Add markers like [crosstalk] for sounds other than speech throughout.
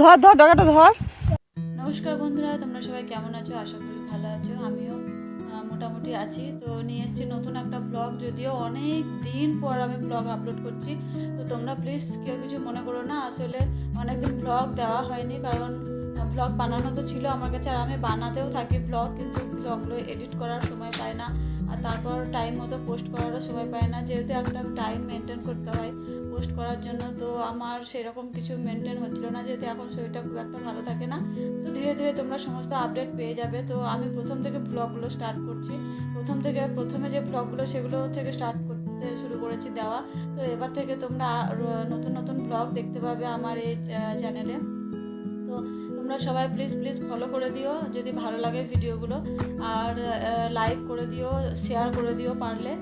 ধর ধর, ডগাটা ধর। নমস্কার বন্ধুরা, তোমরা সবাই কেমন আছো? আশা করি ভালো আছো, আমিও মোটামুটি আছি। তো নিয়ে এসেছি নতুন একটা ব্লগ যদিও অনেক দিন পর আমি ব্লগ আপলোড করছি। তো তোমরা প্লিজ কেউ কিছু মনে করো না, আসলে অনেকদিন ব্লগ দেওয়া হয়নি, কারণ ব্লগ বানানো তো ছিল আমার কাছে, আর আমি বানাতেও থাকি ব্লগ কিন্তু ব্লগগুলো এডিট করার সময় পাই না। আর তারপর টাইম মতো পোস্ট করারও সময় পাই না, যেহেতু একটা টাইম মেনটেন করতে হয়। পোস্ট করার জন্য, তো আমার সেরকম কিছু মেনটেন হচ্ছিল না, যেহেতু এখন শরীরটা খুব একটা ভালো থাকে না। তো ধীরে ধীরে তোমরা সমস্ত আপডেট পেয়ে যাবে। তো আমি প্রথম থেকে ব্লগগুলো স্টার্ট করছি। প্রথম থেকে, প্রথমে যে ব্লগগুলো সেগুলো থেকে স্টার্ট করতে শুরু করেছি দেওয়া। তো এবার থেকে তোমরা নতুন নতুন ব্লগ দেখতে পাবে আমার এই চ্যানেলে তো তোমরা সবাই প্লিজ প্লিজ ফলো করে দিও, যদি ভালো লাগে ভিডিওগুলো। আর লাইক করে দিও শেয়ার করে দিও পারলে।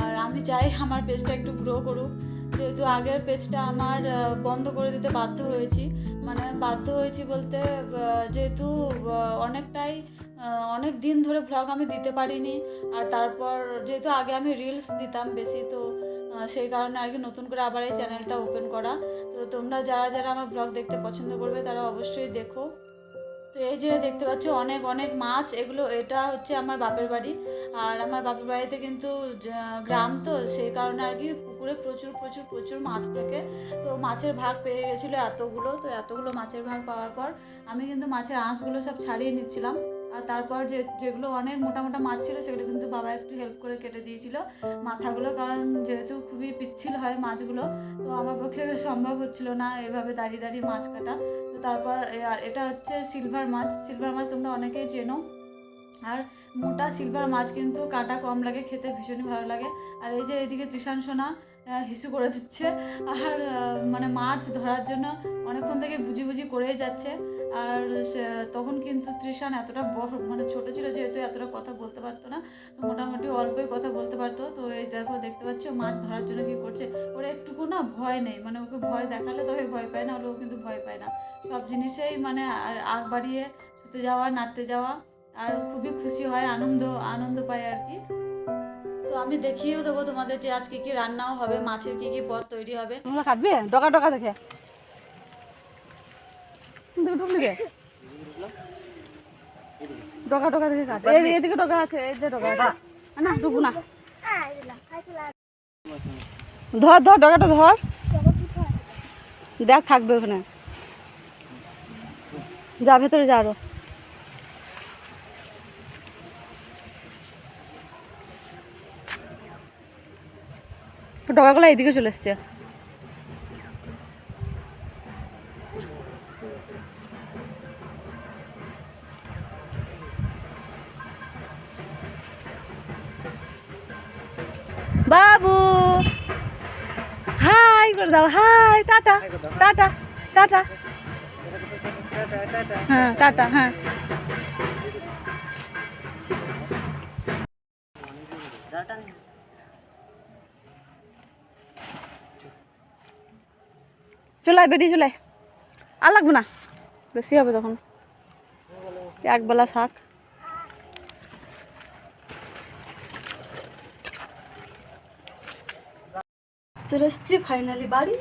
আর আমি চাই আমার পেজটা একটু গ্রো করুক। যেহেতু আগের পেজটা আমার বন্ধ করে দিতে বাধ্য হয়েছি। মানে বাধ্য হয়েছি বলতে যেহেতু অনেকটাই অনেক দিন ধরে ব্লগ আমি দিতে পারিনি। আর তারপর যেহেতু আগে আমি রিলস দিতাম বেশি, তো সেই কারণে আর কি নতুন করে আবার এই চ্যানেলটা ওপেন করা। তো তোমরা যারা যারা আমার ব্লগ দেখতে পছন্দ করবে, তারা অবশ্যই দেখো। তো এই যে দেখতে পাচ্ছ, অনেক অনেক মাছ। এগুলো, এটা হচ্ছে আমার বাপের বাড়ি। আর আমার বাপের বাড়িতে কিন্তু গ্রাম তো, সেই কারণে আর কি পুকুরে প্রচুর প্রচুর প্রচুর মাছ থাকে। তো মাছের ভাগ পেয়ে গেছিল এতগুলো। তো এতগুলো মাছের ভাগ পাওয়ার পর আমি কিন্তু মাছের আঁশগুলো সব ছাড়িয়ে নিচ্ছিলাম। আর তারপর যে, যেগুলো অনেক মোটা মোটা মাছ ছিল, সেগুলো কিন্তু বাবা একটু হেল্প করে কেটে দিয়েছিল। মাথাগুলো, কারণ যেহেতু খুবই পিচ্ছিল হয় মাছগুলো, তো আমার পক্ষে সম্ভব হচ্ছিল না এভাবে দাঁড়িয়ে দাঁড়িয়ে মাছ কাটা। তো তারপর এটা হচ্ছে সিলভার মাছ। সিলভার মাছ তোমরা অনেকেই চেনো। আর মোটা সিলভার মাছ কিন্তু কাটা কম লাগে, খেতে ভীষণই ভালো লাগে। আর এই যে এদিকে তৃষান সোনা হিসু করে দিচ্ছে। আর মানে মাছ ধরার জন্য অনেকক্ষণ থেকে বুঝি বুঝি করেই যাচ্ছে। আর তখন কিন্তু তৃষান এতটা বড় মানে ছোট ছিল যেহেতু এতটা কথা বলতে পারতো না। তো মোটামুটি অল্পই কথা বলতে পারতো। তো এই দেখো, দেখতে পাচ্ছ মাছ ধরার জন্য কি করছে। ওর একটুকু না ভয় নেই মানে ওকে ভয় দেখালে তবে ভয় পায় না, হলে ও কিন্তু ভয় পায় না। সব জিনিসেই মানে আগ বাড়িয়ে ছুটে যাওয়া, নাড়তে যাওয়া আর খুবই খুশি হয়, আনন্দ আনন্দ পায় আর কি। তো আমি দেখিয়েও দেবো তোমাদের যে আজকে কি রান্নাও হবে, মাছের কি কি পদ তৈরি হবে। তোমরা কাটবে? ডকা ডগা দেখে। ডগা ডগা দেখে কাট। এদিকে ডগা আছে, এই যে আছে না ঢুকবো না। ধর ধর, ডগাটা ধর। দেখ, থাকবে ওখানে। যা, ভেতরে যা আরও। ডগাগুলো এইদিকে চলে এসছে বাবু! হাই করে দাও, হাই, টাটা টাটা টাটা। হ্যাঁ টাটা হ্যাঁ। চলাই বেরিয়ে চলাই। আর লাগবে না। বেশি হবে তখন। একবেলা শাক। চলে এসছি ফাইনালি বাড়ি।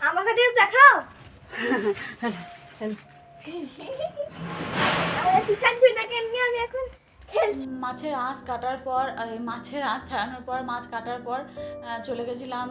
আমাকে দিয়ে দেখাও। [laughs] আমি এখন মাছের আঁশ কাটার পর মাছের আঁশ ছাড়ানোর পর, মাছ কাটার পর চলে গেছিলাম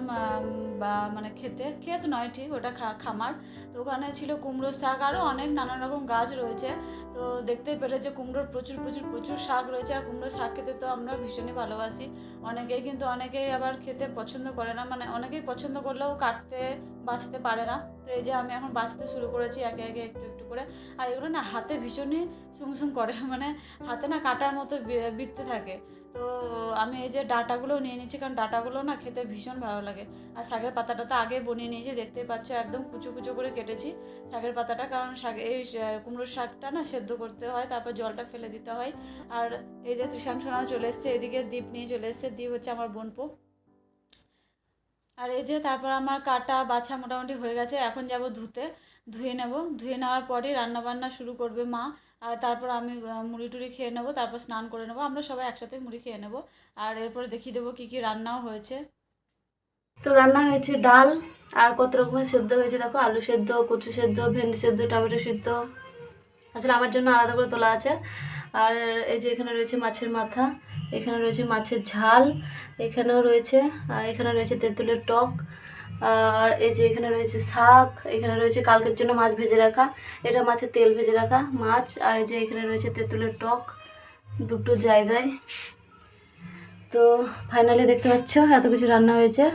বা মানে খেতে। ক্ষেত নয় ঠিক, ওটা খামার। তো ওখানে ছিল কুমড়োর শাক আরও অনেক নানান রকম গাছ রয়েছে। তো দেখতেই পেলে যে কুমড়োর প্রচুর প্রচুর প্রচুর শাক রয়েছে, আর কুমড়োর শাক খেতে তো আমরা ভীষণই ভালোবাসি। অনেকেই কিন্তু অনেকেই আবার খেতে পছন্দ করে না মানে অনেকেই পছন্দ করলেও কাটতে বাঁচতে পারে না। তো এই যে আমি এখন বাঁচতে শুরু করেছি একে একে একটু একটু করে। আর এগুলো না হাতে ভীষণই সুমসুম করে। [laughs] মানে হাতে না কাটার মতো বি- থাকে। তো আমি এই যে ডাটাগুলো নিয়ে নিচ্ছি, কারণ ডাটাগুলো না খেতে ভীষণ ভালো লাগে। আর শাকের পাতাটা তো আগে বনিয়ে নিয়েছি, দেখতেই পাচ্ছ একদম কুচো কুচো করে কেটেছি শাকের পাতাটা। কারণ শাক, এই কুমড়োর শাকটা না সেদ্ধ করতে হয়, তারপর জলটা ফেলে দিতে হয়। আর এই যে ত্রিশান সোনাও চলে এসছে, এদিকে দ্বীপ নিয়ে চলে এসছে। দ্বীপ হচ্ছে আমার বোনপো আর এই যে তারপর আমার কাটা বাছা মোটামুটি হয়ে গেছে, এখন যাব ধুতে। ধুয়ে নেব। ধুয়ে নেওয়ার পরেই রান্না বান্না শুরু করবে মা। আর তারপর আমি মুড়ি টুড়ি খেয়ে নেব, তারপর স্নান করে নেব। আমরা সবাই একসাথে মুড়ি খেয়ে নেব। আর এরপরে দেখিয়ে দেবো কী কী রান্নাও হয়েছে। তো রান্না হয়েছে ডাল, আর কত রকমের সেদ্ধ হয়েছে দেখো। আলু সেদ্ধ, কচু সেদ্ধ, ভেন্ডি সেদ্ধ, টমেটো সেদ্ধ। আসলে আমার জন্য আলাদা করে তোলা আছে। আর এই যে এখানে রয়েছে মাছের মাথা, এখানে রয়েছে মাছের ঝাল, এখানেও রয়েছে, আর এখানে রয়েছে তেঁতুলের টক, আর এই যে এখানে রয়েছে শাক, এখানে রয়েছে কালকের জন্য মাছ ভেজে রাখা, এটা মাছের তেল ভেজে রাখা মাছ, আর এই যে এখানে রয়েছে তেঁতুলের টক, দুটো জায়গায়। তো ফাইনালি দেখতে পাচ্ছ এত কিছু রান্না হয়েছে।